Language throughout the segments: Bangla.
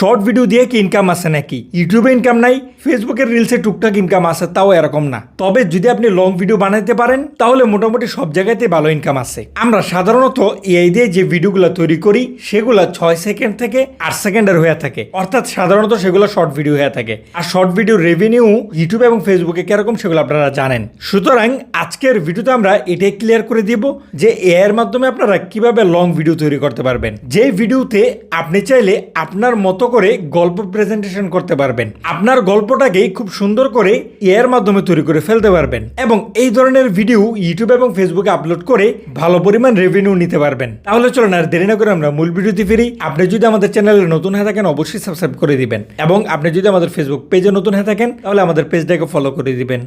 শর্ট ভিডিও দিয়ে কি ইনকাম আছে নাকি? ইউটিউবে ইনকাম নাই ফেসবুকের রিলসে টুকটাক ইনকাম আছে তাও এরকম না। তবে যদি আপনি লং ভিডিও বানাইতে পারেন, তাহলে মোটামুটি সব জায়গাতে ভালো ইনকাম আছে আমরা সাধারণত এআই দিয়ে যে ভিডিওগুলো তৈরি করি, সেগুলো ছয় সেকেন্ড থেকে আট সেকেন্ডের হয়ে থাকে। অর্থাৎ সাধারণত সেগুলো শর্ট ভিডিও হয়ে থাকে। আর শর্ট ভিডিও রেভিনিউ ইউটিউব এবং ফেসবুকে কীরকম, সেগুলো আপনারা জানেন। সুতরাং আজকের ভিডিওতে আমরা এটাই ক্লিয়ার করে দিব যে এআই এর মাধ্যমে আপনারা কীভাবে লং ভিডিও তৈরি করতে পারবেন। যে ভিডিওতে আপনি চাইলে আপনার মতো করে গল্প প্রেজেন্টেশন করতে পারবেন। আপনার গল্পটাকে খুব সুন্দর করে এর মাধ্যমে তৈরি করে ফেলতে পারবেন এবং এই ধরনের ভিডিও ইউটিউব এবং ফেসবুকে আপলোড করে ভালো পরিমাণ রেভিনিউ নিতে পারবেন। তাহলে চলুন আর দেরি না করে আমরা মূল ভিডিওতে ফিরি। আপনি যদি আমাদের চ্যানেলে নতুন হয়ে থাকেন, অবশ্যই সাবস্ক্রাইব করে দিবেন। এবং আপনি যদি আমাদের ফেসবুক পেজে নতুন হয়ে থাকেন, তাহলে আমাদের পেজটাকে ফলো করে দিবেন।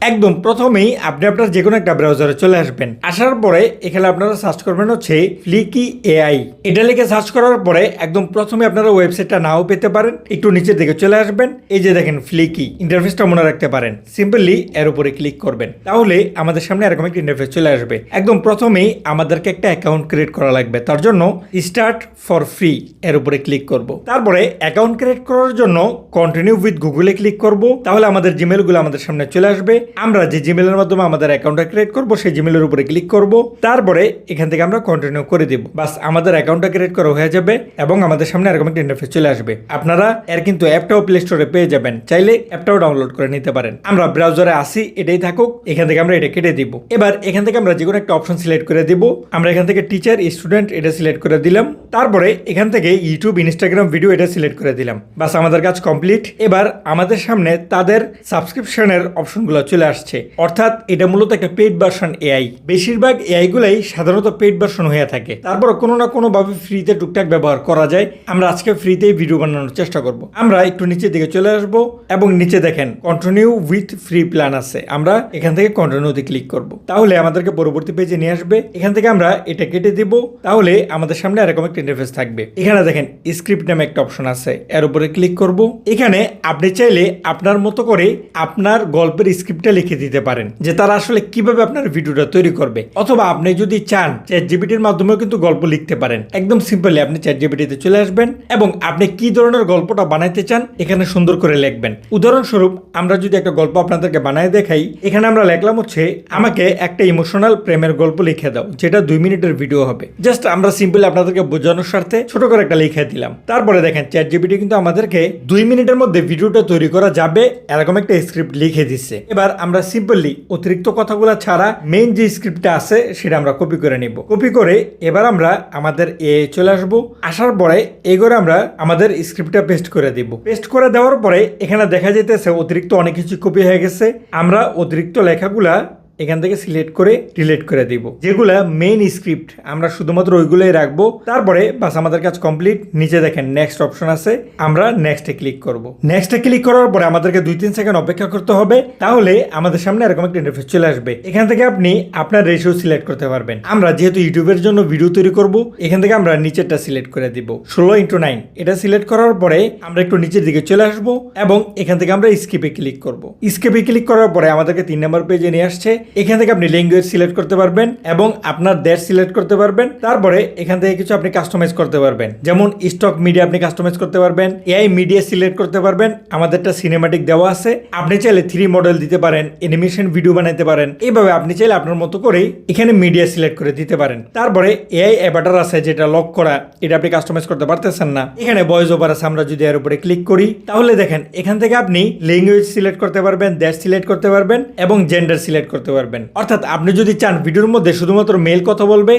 একদম প্রথমেই আপনি আপনার যে কোনো একটা ব্রাউজারে চলে আসবেন। আসার পরে এখানে আপনারা সার্চ করবেন হচ্ছে ফ্লিকি এআই এটা লিখে সার্চ করার পরে একদম প্রথমে আপনারা ওয়েবসাইটটা নাও পেতে পারেন। একটু নিচের দিকে চলে আসবেন। এই যে দেখেন ফ্লিকি ইন্টারফেসটা মনে রাখতে পারেন। সিম্পলি এর উপরে ক্লিক করবেন। তাহলে আমাদের সামনে এরকম একটা ইন্টারফেস চলে আসবে। একদম প্রথমেই আমাদেরকে একটা অ্যাকাউন্ট ক্রিয়েট করা লাগবে। তার জন্য স্টার্ট ফর ফ্রি এর উপরে ক্লিক করব। তারপরে অ্যাকাউন্ট ক্রিয়েট করার জন্য কন্টিনিউ উইথ গুগলে ক্লিক করব। তাহলে আমাদের জিমেলগুলো আমাদের সামনে চলে আসবে। আমরা যে জিমেলের মাধ্যমে আমাদের অ্যাকাউন্টটা ক্রিয়েট করব, সেই জিমেলের উপরে ক্লিক করব। তারপরে এখান থেকে আমরা কন্টিনিউ করে দিব। বাস, আমাদের অ্যাকাউন্টটা ক্রিয়েট করা হয়ে যাবে এবং আমাদের সামনে এরকম একটা ইন্টারফেস চলে আসবে। আপনারা এর কিন্তু অ্যাপটাও প্লে স্টোরে পেয়ে যাবেন। চাইলে অ্যাপটাও ডাউনলোড করে নিতে পারেন। আমরা ব্রাউজারে আসি, এটাই থাকুক, এখান থেকে আমরা এটা কেটে দিব। এবার এখান থেকে আমরা যে কোনো একটা অপশন সিলেক্ট করে দিব। আমরা এখান থেকে টিচার স্টুডেন্ট এটা সিলেক্ট করে দিলাম। তারপরে এখান থেকে ইউটিউব ইনস্টাগ্রাম ভিডিও এটা সিলেক্ট করে দিলাম। বাস, আমাদের কাজ কমপ্লিট এবার আমাদের সামনে তাদের সাবস্ক্রিপশনের অপশনগুলো চলে আসছে। অর্থাৎ এটা মূলত একটা পেইড ভার্সন এআই বেশিরভাগ এআই গুলাই সাধারণত পেইড ভার্সন হয়ে থাকে। তারপর কোনো না কোনো ভাবে ফ্রিতে টুকটাক ব্যবহার করা যায়। আমরা আজকে ফ্রিতেই ভিডিও বানানোর চেষ্টা করব। আমরা একটু নিচের দিকে চলে আসব এবং নিচে দেখেন কন্টিনিউ উইথ ফ্রি প্ল্যান আছে। আমরা এখান থেকে কন্টিনিউতে ক্লিক করব। তাহলে আমাদেরকে পরবর্তী পেজে নিয়ে আসবে। এখান থেকে আমরা এটা কেটে দিব। তাহলে আমাদের সামনে এরকম একটা ইন্টারফেস থাকবে। এখানে দেখেন স্ক্রিপ্ট নামে একটা অপশন আছে। এর উপরে ক্লিক করব। এখানে আপনি চাইলে আপনার মতো করে আপনার গল্পের স্ক্রিপ্টটা লিখে দিতে পারেন যে তারা আসলে কীভাবে আপনার ভিডিওটা তৈরি করবে। অথবা আপনি যদি চান চ্যাট জিবিটির মাধ্যমেও কিন্তু গল্প লিখতে পারেন। একদম সিম্পলি আপনি চ্যাট জিবিটিতে চলে আসবেন এবং আপনি কি ধরনের গল্পটা বানাইতে চান এখানে সুন্দর করে লিখবেন। উদাহরণস্বরূপ আমরা যদি একটা গল্প আপনাদেরকে বানায় দেখাই, এখানে আমরা লিখলাম হচ্ছে, আমাকে একটা ইমোশনাল প্রেমের গল্প লিখে দাও, যেটা দুই মিনিটের ভিডিও হবে। জাস্ট আমরা সিম্পলি আপনাদেরকে বোঝানোর স্বার্থে ছোট করে একটা লিখে দিলাম। তারপরে দেখেন চ্যাট জিবিটি কিন্তু আমাদেরকে দুই মিনিটের মধ্যে ভিডিওটা তৈরি করা যাবে, এরকম একটা স্ক্রিপ্ট লিখে দিচ্ছে এবার আমরা সিম্পলি অতিরিক্ত কথাগুলো ছাড়া মেইন যে স্ক্রিপ্টটা আছে, সেটা আমরা কপি করে নিব। কপি করে এবার আমরা আমাদের এ চলে আসব। আসার পরে এই করে আমরা আমাদের স্ক্রিপ্টটা পেস্ট করে দিব। পেস্ট করে দেওয়ার পরে এখানে দেখা যেতেছে অতিরিক্ত অনেক কিছু কপি হয়ে গেছে। আমরা অতিরিক্ত লেখাগুলা এখান থেকে সিলেক্ট করে ডিলিট করে দিব। যেগুলা মেইন স্ক্রিপ্ট আমরা শুধুমাত্র ওইগুলোই রাখব। তারপরে বাস আমাদের কাজ কমপ্লিট নিচে দেখেন নেক্সট অপশন আছে। আমরা নেক্সটে ক্লিক করব। নেক্সটে ক্লিক করার পরে আমাদেরকে দুই তিন সেকেন্ড অপেক্ষা করতে হবে। তাহলে আমাদের সামনে এরকম একটা ইন্টারফেস চলে আসবে। এখান থেকে আপনি আপনার রেশিও সিলেক্ট করতে পারবেন। আমরা যেহেতু ইউটিউবের জন্য ভিডিও তৈরি করব, এখান থেকে আমরা নিচেরটা সিলেক্ট করে দিব। ষোলো ইন্টু নাইন এটা সিলেক্ট করার পরে আমরা একটু নিচের দিকে চলে আসব এবং এখান থেকে আমরা স্কিপে ক্লিক করব। স্কিপে ক্লিক করার পরে আমাদেরকে তিন নম্বর পেজে নিয়ে আসছে। এখান থেকে আপনি ল্যাঙ্গুয়েজ সিলেক্ট করতে পারবেন এবং আপনার দেশ সিলেক্ট করতে পারবেন। তারপরে এখান থেকে কিছু আপনি কাস্টমাইজ করতে পারবেন। যেমন স্টক মিডিয়া আপনি কাস্টমাইজ করতে পারবেন এআই মিডিয়া সিলেক্ট করতে পারবেন, আমাদেরটা সিনেমাটিক দেওয়া আছে। আপনি চাইলে থ্রি মডেল দিতে পারেন অ্যানিমেশন ভিডিও বানাইতে পারেন। এইভাবে আপনি চাইলে আপনার মতো করেই এখানে মিডিয়া সিলেক্ট করে দিতে পারেন। তারপরে এআই অ্যাভাটার আছে যেটা লক করা, এটা আপনি কাস্টমাইজ করতে পারতেছেন না। এখানে ভয়েস ওভার আছে, আমরা যদি এর উপরে ক্লিক করি, তাহলে দেখেন, এখান থেকে আপনি ল্যাঙ্গুয়েজ সিলেক্ট করতে পারবেন, দেশ সিলেক্ট করতে পারবেন এবং জেন্ডার সিলেক্ট করতে পারবেন। অর্থাৎ আপনি যদি চান ভিডিওর মধ্যে শুধুমাত্র মেল কথা বলবে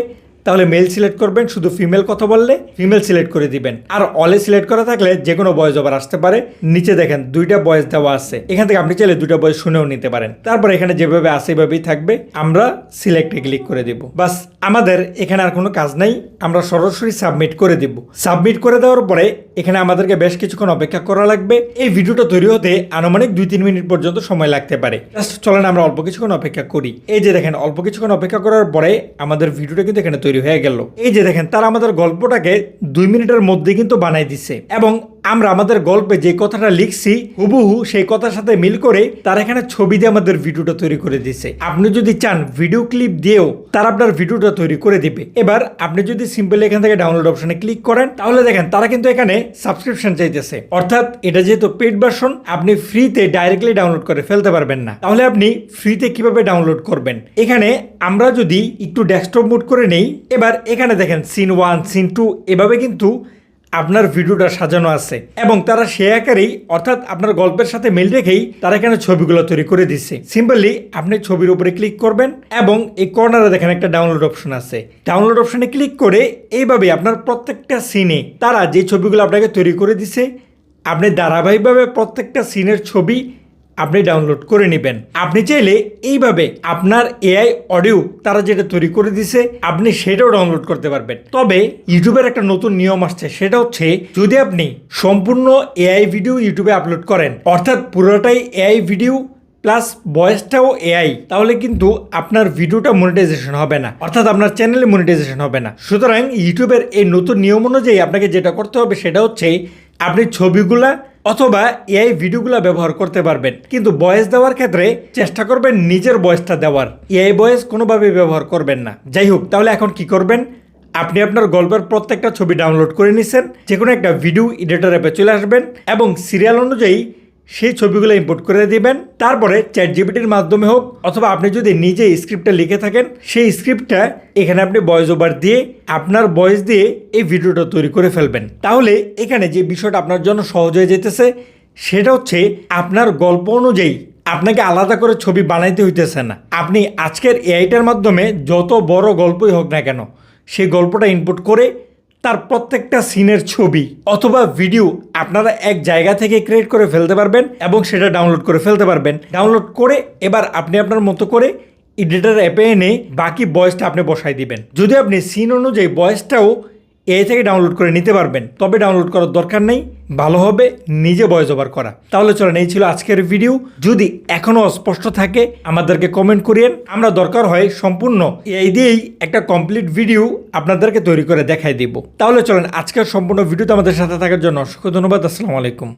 তাহলে মেল সিলেক্ট করবেন, শুধু ফিমেল কথা বললে ফিমেল সিলেক্ট করে দিবেন। আর অলে সিলেক্ট করা থাকলে যে কোনো বয়স আবার আসতে পারে। নিচে দেখেন, দুইটা বয়স দেওয়া আছে। এখান থেকে আপনি চাইলে দুইটা বয়স শুনেও নিতে পারেন। তারপর এখানে যেভাবে আসে এভাবেই থাকবে। আমরা সিলেক্টে ক্লিক করে দিব। বাস, আমাদের এখানে আর কোনো কাজ নাই। আমরা সরাসরি সাবমিট করে দিব। সাবমিট করে দেওয়ার পরে এখানে আমাদেরকে বেশ কিছুক্ষণ অপেক্ষা করা লাগবে। এই ভিডিওটা তৈরি হতে আনুমানিক দুই তিন মিনিট পর্যন্ত সময় লাগতে পারে। চলেন, আমরা অল্প কিছুক্ষণ অপেক্ষা করি। এই যে দেখেন, অল্প কিছুক্ষণ অপেক্ষা করার পরে আমাদের ভিডিওটা কিন্তু এখানে তৈরি হয়ে গেল। এই যে দেখেন, তারা আমাদের গল্পটাকে দুই মিনিটের মধ্যে কিন্তু বানাই দিছে। এবং আমরা আমাদের গল্পে যে কথাটা লিখছি, হুবহু সেই কথার সাথে মিল করে তারা এখানে ছবি দিয়ে আমাদের ভিডিওটা তৈরি করে দিছে আপনি যদি চান ভিডিও ক্লিপ দিয়েও তারা আপনার ভিডিওটা তৈরি করে দিবে। এবার আপনি যদি সিম্পলি এখান থেকে ডাউনলোড অপশনে ক্লিক করেন, তাহলে দেখেন তারা কিন্তু এখানে সাবস্ক্রিপশন চাইতেছে। অর্থাৎ এটা যেহেতু পেড ভার্সন আপনি ফ্রিতে ডাইরেক্টলি ডাউনলোড করে ফেলতে পারবেন না। তাহলে আপনি ফ্রিতে কীভাবে ডাউনলোড করবেন? এখানে আমরা যদি একটু ডেস্কটপ মোড করে নেই, এবার এখানে দেখেন সিন ওয়ান সিন টু এভাবে কিন্তু আপনার ভিডিওটা সাজানো আছে এবং তারা সে আকারেই, অর্থাৎ আপনার গল্পের সাথে মিল রেখেই তারা এখানে ছবিগুলো তৈরি করে দিচ্ছে। সিম্পলি আপনি ছবির উপরে ক্লিক করবেন এবং এই কর্নারে দেখেন একটা ডাউনলোড অপশন আছে। ডাউনলোড অপশনে ক্লিক করে এইভাবে আপনার প্রত্যেকটা সিনে তারা যে ছবিগুলো আপনাকে তৈরি করে দিছে আপনি ধারাবাহিকভাবে প্রত্যেকটা সিনের ছবি আপনি ডাউনলোড করে নেবেন। আপনি চাইলে এইভাবে আপনার এআই অডিও তারা যেটা তৈরি করে দিছে, আপনি সেটাও ডাউনলোড করতে পারবেন। তবে ইউটিউবের একটা নতুন নিয়ম আসছে, সেটা হচ্ছে যদি আপনি সম্পূর্ণ এআই ভিডিও ইউটিউবে আপলোড করেন, অর্থাৎ পুরোটাই এআই ভিডিও প্লাস ভয়েসটাও এআই তাহলে কিন্তু আপনার ভিডিওটা মনিটাইজেশন হবে না, অর্থাৎ আপনার চ্যানেলে মনিটাইজেশন হবে না। সুতরাং ইউটিউবের এই নতুন নিয়ম অনুযায়ী আপনাকে যেটা করতে হবে সেটা হচ্ছে আপনি ছবিগুলা অথবা এআই ভিডিওগুলা ব্যবহার করতে পারবেন। কিন্তু বয়স দেওয়ার ক্ষেত্রে চেষ্টা করবেন নিজের বয়সটা দেওয়ার। এআই ভয়েস কোনোভাবে ব্যবহার করবেন না। যাই হোক, তাহলে এখন কি করবেন? আপনি আপনার গল্পের প্রত্যেকটা ছবি ডাউনলোড করে নিছেন যে কোনো একটা ভিডিও এডিটর অ্যাপে চলে আসবেন এবং সিরিয়াল অনুযায়ী সেই ছবিগুলো ইম্পোর্ট করে দিবেন। তারপরে চ্যাট জিবিটির মাধ্যমে হোক, অথবা আপনি যদি নিজে স্ক্রিপ্টটা লিখে থাকেন, সেই স্ক্রিপ্টটা এখানে আপনি ভয়েস ওভার দিয়ে আপনার ভয়েস দিয়ে এই ভিডিওটা তৈরি করে ফেলবেন। তাহলে এখানে যে বিষয়টা আপনার জন্য সহজ হয়ে যেতেছে, সেটা হচ্ছে আপনার গল্প অনুযায়ী আপনাকে আলাদা করে ছবি বানাইতে হইতেছে না। আপনি আজকের এআইটার মাধ্যমে যত বড় গল্পই হোক না কেন, সেই গল্পটা ইনপুট করে তার প্রত্যেকটা সিনের ছবি অথবা ভিডিও আপনারা এক জায়গা থেকে ক্রিয়েট করে ফেলতে পারবেন এবং সেটা ডাউনলোড করে ফেলতে পারবেন। ডাউনলোড করে এবার আপনি আপনার মতো করে এডিটার অ্যাপে এনে বাকি বয়েসটা আপনি বসাই দিবেন। যদি আপনি সিন অনুযায়ী বয়েসটাও এ থেকে ডাউনলোড করে নিতে পারবেন। তবে ডাউনলোড করার দরকার নেই, ভালো হবে নিজে বয়স ওভার করা। তাহলে চলেন, এই ছিল আজকের ভিডিও। যদি এখনও অস্পষ্ট থাকে, আমাদেরকে কমেন্ট করিয়েন। আমরা দরকার হয় সম্পূর্ণ এই দিয়েই একটা কমপ্লিট ভিডিও আপনাদেরকে তৈরি করে দেখাই দিব। তাহলে চলেন, আজকের সম্পূর্ণ ভিডিওতে আমাদের সাথে থাকার জন্য অসংখ্য ধন্যবাদ। আসসালামু আলাইকুম।